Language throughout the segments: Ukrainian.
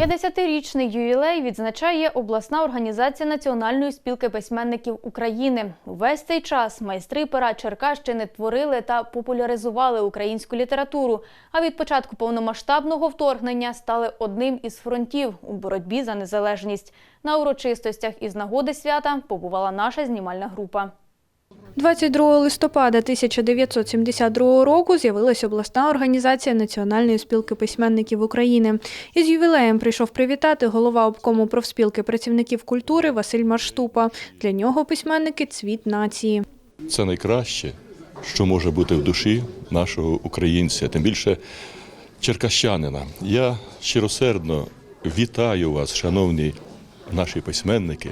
50-річний ювілей відзначає обласна організація Національної спілки письменників України. Увесь цей час майстри пера Черкащини творили та популяризували українську літературу. А від початку повномасштабного вторгнення стали одним із фронтів у боротьбі за незалежність. На урочистостях із нагоди свята побувала наша знімальна група. 22 листопада 1972 року з'явилася обласна організація Національної спілки письменників України. Із ювілеєм прийшов привітати голова обкому профспілки працівників культури Василь Марштупа. Для нього письменники цвіт нації. Це найкраще, що може бути в душі нашого українця, тим більше черкащанина. Я щиросердно вітаю вас, шановні наші письменники,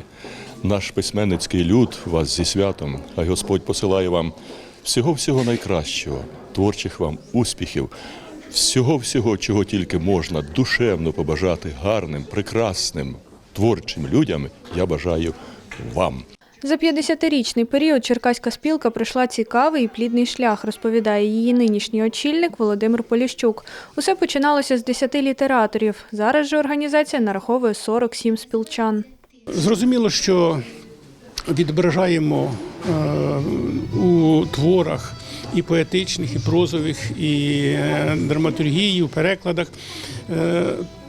наш письменницький люд, вас зі святом. Хай Господь посилає вам всього-всього найкращого, творчих вам успіхів, всього-всього, чого тільки можна душевно побажати гарним, прекрасним, творчим людям, я бажаю вам. За 50-річний період Черкаська спілка пройшла цікавий і плідний шлях, розповідає її нинішній очільник Володимир Поліщук. Усе починалося з 10 літераторів. Зараз же організація нараховує 47 спілчан. Зрозуміло, що відображаємо е, у творах і поетичних, і прозових, і е, драматургії, у перекладах е,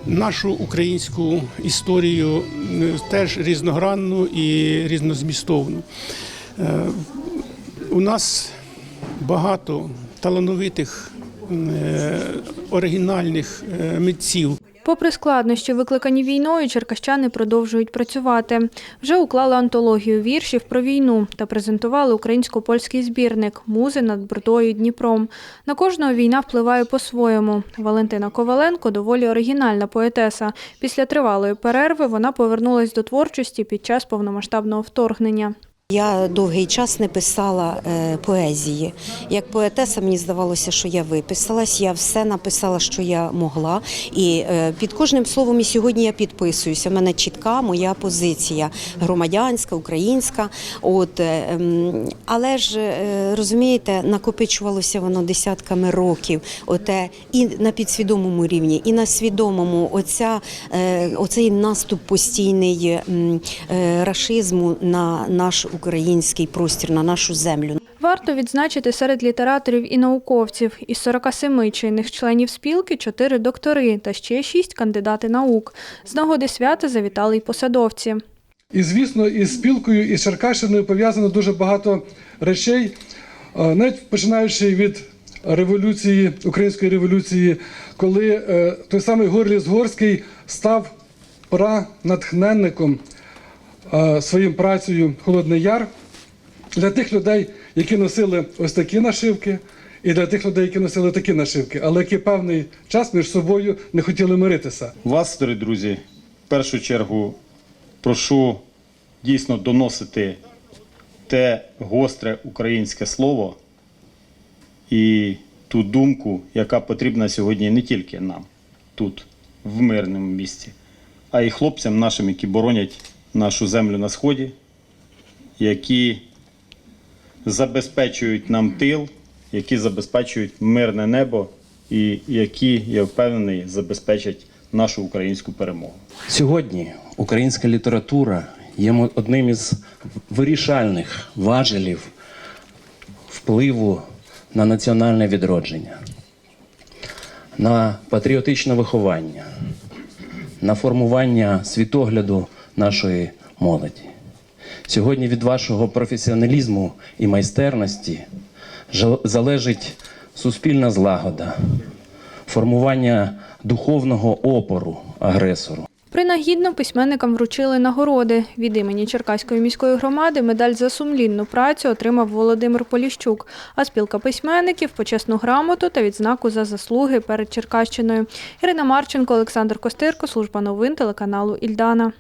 нашу українську історію теж різногранну і різнозмістовну. У нас багато талановитих оригінальних митців. Попри складнощі, викликані війною, черкащани продовжують працювати. Вже уклали антологію віршів про війну та презентували українсько-польський збірник Музи над Брудою Дніпром. На кожного війна впливає по-своєму. Валентина Коваленко доволі оригінальна поетеса. Після тривалої перерви вона повернулась до творчості під час повномасштабного вторгнення. Я довгий час не писала е, поезії. Як поетеса, мені здавалося, що я виписалась. Я все написала, що я могла. І е, під кожним словом і сьогодні я підписуюся. У мене чітка моя позиція громадянська, українська. От, е, але ж розумієте, накопичувалося воно десятками років. Оте і на підсвідомому рівні, і на свідомому. Оця, оцей наступ постійний рашизму на наш український простір, на нашу землю. Варто відзначити серед літераторів і науковців. Із 47 чинних членів спілки – 4 доктори та ще 6 кандидати наук. З нагоди свята завітали й посадовці. І звісно, із спілкою, і з Черкащиною пов'язано дуже багато речей, Е, навіть починаючи від революції, української революції, коли е, той самий Горліс Горський став пранатхненником своїм працею Холодний Яр для тих людей, які носили ось такі нашивки, і для тих людей, які носили такі нашивки, але які певний час між собою не хотіли миритися. Вас, дорогі друзі, в першу чергу прошу дійсно доносити те гостре українське слово і ту думку, яка потрібна сьогодні не тільки нам тут, в мирному місці, а й хлопцям нашим, які боронять нашу землю на сході, які забезпечують нам тил, які забезпечують мирне небо і які, я впевнений, забезпечать нашу українську перемогу. Сьогодні українська література є одним із вирішальних важелів впливу на національне відродження, на патріотичне виховання, на формування світогляду нашої молоді. Сьогодні від вашого професіоналізму і майстерності залежить суспільна злагода, формування духовного опору агресору. Принагідно письменникам вручили нагороди. Від імені Черкаської міської громади медаль за сумлінну працю отримав Володимир Поліщук, а спілка письменників – почесну грамоту та відзнаку за заслуги перед Черкащиною. Ірина Марченко, Олександр Костирко, служба новин телеканалу Ільдана.